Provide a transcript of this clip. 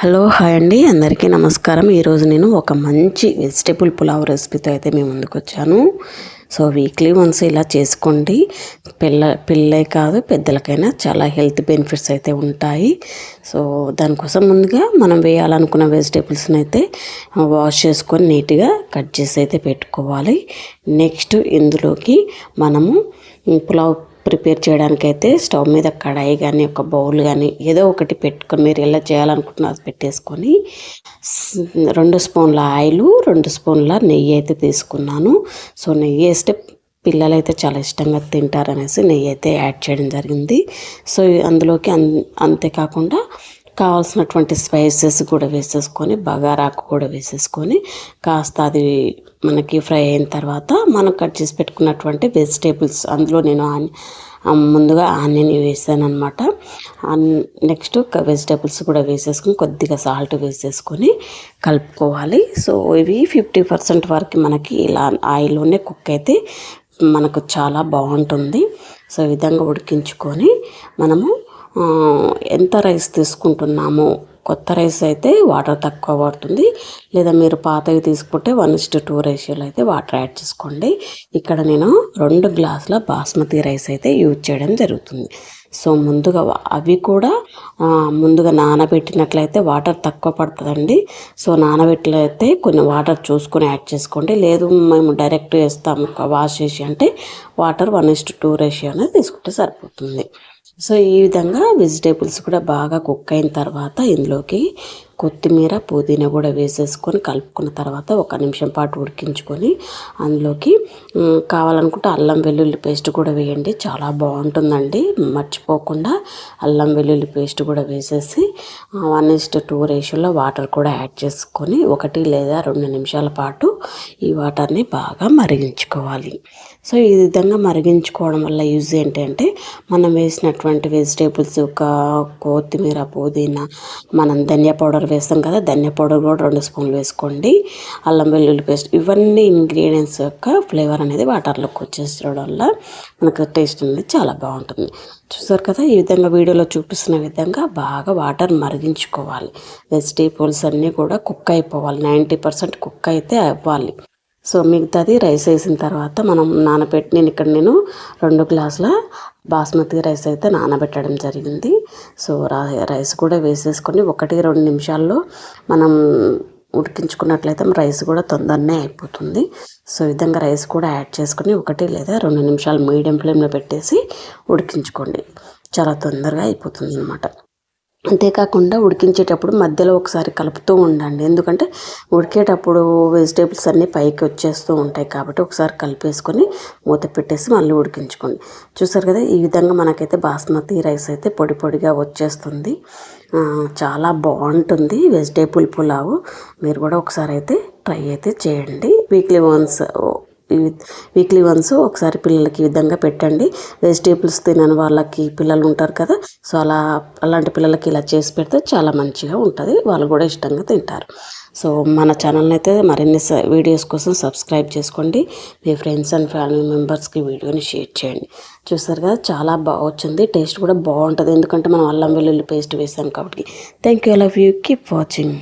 Hello hi అండి. అందరికీ నమస్కారం. ఈరోజు నేను ఒక మంచి వెజిటేబుల్ పులావ్ రెసిపీతో అయితే మేము ముందుకు వచ్చాను. సో వీక్లీ వన్స్ ఇలా చేసుకోండి. పిల్ల పిల్లే కాదు పెద్దలకైనా చాలా హెల్త్ బెనిఫిట్స్ అయితే ఉంటాయి. సో దానికోసం ముందుగా మనం వేయాలనుకున్న వెజిటేబుల్స్ని అయితే వాష్ చేసుకొని నీట్గా కట్ చేసి అయితే పెట్టుకోవాలి. నెక్స్ట్ ఇందులోకి మనము పులావ్ ప్రిపేర్ చేయడానికైతే స్టవ్ మీద కడాయి కానీ ఒక బౌల్ కానీ ఏదో ఒకటి పెట్టుకొని మీరు ఎలా చేయాలనుకుంటున్నా అది పెట్టేసుకొని రెండు స్పూన్ల ఆయిల్ రెండు స్పూన్ల నెయ్యి అయితే తీసుకున్నాను. సో నెయ్యి వేస్తే పిల్లలు అయితే చాలా ఇష్టంగా తింటారనేసి నెయ్యి అయితే యాడ్ చేయడం జరిగింది. సో అందులోకి అంతేకాకుండా కావాల్సినటువంటి స్పైసెస్ కూడా వేసేసుకొని బగారాకు కూడా వేసేసుకొని కాస్త అది మనకి ఫ్రై అయిన తర్వాత మనం కట్ చేసి పెట్టుకున్నటువంటి వెజిటేబుల్స్ అందులో నేను ముందుగా ఆనియన్ వేసాను అనమాట నెక్స్ట్ వెజిటేబుల్స్ కూడా వేసేసుకొని కొద్దిగా సాల్ట్ వేసేసుకొని కలుపుకోవాలి. సో ఇవి ఫిఫ్టీ పర్సెంట్ వరకు మనకి ఇలా ఆయిల్లోనే కుక్ అయితే మనకు చాలా బాగుంటుంది. సో ఈ విధంగా ఉడికించుకొని మనము ఎంత రైస్ తీసుకుంటున్నామో? కొత్త రైస్ అయితే వాటర్ తక్కువ పడుతుంది. లేదా మీరు పాతవి తీసుకుంటే వన్ ఇస్ట్ టూ రేషియోలో అయితే వాటర్ యాడ్ చేసుకోండి. ఇక్కడ నేను రెండు గ్లాసుల బాస్మతి రైస్ అయితే యూజ్ చేయడం జరుగుతుంది. సో ముందుగా అవి కూడా ముందుగా నానబెట్టినట్లయితే వాటర్ తక్కువ పడుతుందండి. సో నానబెట్టినైతే కొన్ని వాటర్ చూసుకొని యాడ్ చేసుకోండి. లేదు మేము డైరెక్ట్ వేస్తాము వాష్ చేసి అంటే water one is to ratio అనేది తీసుకుంటే సరిపోతుంది. సో ఈ విధంగా వెజిటేబుల్స్ కూడా బాగా కుక్ అయిన తర్వాత ఇందులోకి కొత్తిమీర పుదీనా కూడా వేసేసుకొని కలుపుకున్న తర్వాత ఒక నిమిషం పాటు ఉడికించుకొని అందులోకి కావాలనుకుంటే అల్లం వెల్లుల్లి పేస్ట్ కూడా వేయండి. చాలా బాగుంటుందండి. మర్చిపోకుండా అల్లం వెల్లుల్లి పేస్ట్ కూడా వేసేసి వన్ ఇస్ట్ టూ రేషియోలో వాటర్ కూడా యాడ్ చేసుకొని ఒకటి లేదా రెండు నిమిషాల పాటు ఈ వాటర్ని బాగా మరిగించుకోవాలి. సో ఈ విధంగా మరిగించుకోవడం వల్ల యూజ్ ఏంటంటే మనం వేసినటువంటి వెజిటేబుల్స్ ఒక కొత్తిమీర పుదీనా మనం ధనియా పౌడర్ వేస్తాం కదా ధనియా పౌడర్ కూడా రెండు స్పూన్లు వేసుకోండి. అల్లం వెల్లుల్లి పేస్ట్ ఇవన్నీ ఇంగ్రీడియంట్స్ యొక్క ఫ్లేవర్ అనేది వాటర్లోకి వచ్చేసడం వల్ల మనకు టేస్ట్ అనేది చాలా బాగుంటుంది. చూసారు కదా ఈ విధంగా వీడియోలో చూపిస్తున్న విధంగా బాగా వాటర్ మరిగించుకోవాలి. వెజిటేబుల్స్ అన్నీ కూడా కుక్ అయిపోవాలి. నైంటీ పర్సెంట్ కుక్ అయితే అవ్వాలి. సో మిగతాది రైస్ వేసిన తర్వాత మనం నానబెట్టి నేను ఇక్కడ నేను రెండు గ్లాసుల బాస్మతి రైస్ అయితే నానబెట్టడం జరిగింది. సో రైస్ కూడా వేసేసుకొని ఒకటి రెండు నిమిషాల్లో మనం ఉడికించుకున్నట్లయితే రైస్ కూడా తొందరనే అయిపోతుంది. సో ఈ విధంగా రైస్ కూడా యాడ్ చేసుకొని ఒకటి లేదా రెండు నిమిషాలు మీడియం ఫ్లేమ్లో పెట్టేసి ఉడికించుకోండి. చాలా తొందరగా అయిపోతుంది అనమాట అంతేకాకుండా ఉడికించేటప్పుడు మధ్యలో ఒకసారి కలుపుతూ ఉండండి. ఎందుకంటే ఉడికేటప్పుడు వెజిటేబుల్స్ అన్నీ పైకి వచ్చేస్తూ ఉంటాయి కాబట్టి ఒకసారి కలిపేసుకొని మూత పెట్టేసి మళ్ళీ ఉడికించుకోండి. చూసారు కదా ఈ విధంగా మనకైతే బాస్మతి రైస్ అయితే పొడి పొడిగా వచ్చేస్తుంది. చాలా బాగుంటుంది వెజిటేబుల్ పులావు. మీరు కూడా ఒకసారి అయితే ట్రై అయితే చేయండి. వీక్లీ వన్స్ వీక్లీ వన్స్ ఒకసారి పిల్లలకి ఈ విధంగా పెట్టండి. వెజిటేబుల్స్ తినని వాళ్ళకి పిల్లలు ఉంటారు కదా సో అలా అలాంటి పిల్లలకి ఇలా చేసి పెడితే చాలా మంచిగా ఉంటుంది. వాళ్ళు కూడా ఇష్టంగా తింటారు. సో మన ఛానల్ని అయితే మరిన్ని వీడియోస్ కోసం సబ్స్క్రైబ్ చేసుకోండి. మీ ఫ్రెండ్స్ అండ్ ఫ్యామిలీ మెంబర్స్కి వీడియోని షేర్ చేయండి. చూసారు కదా చాలా బాగా వచ్చింది. టేస్ట్ కూడా బాగుంటుంది. ఎందుకంటే మనం అల్లం వెల్లుల్లి పేస్ట్ వేసాం కాబట్టి. Thank you love you keep watching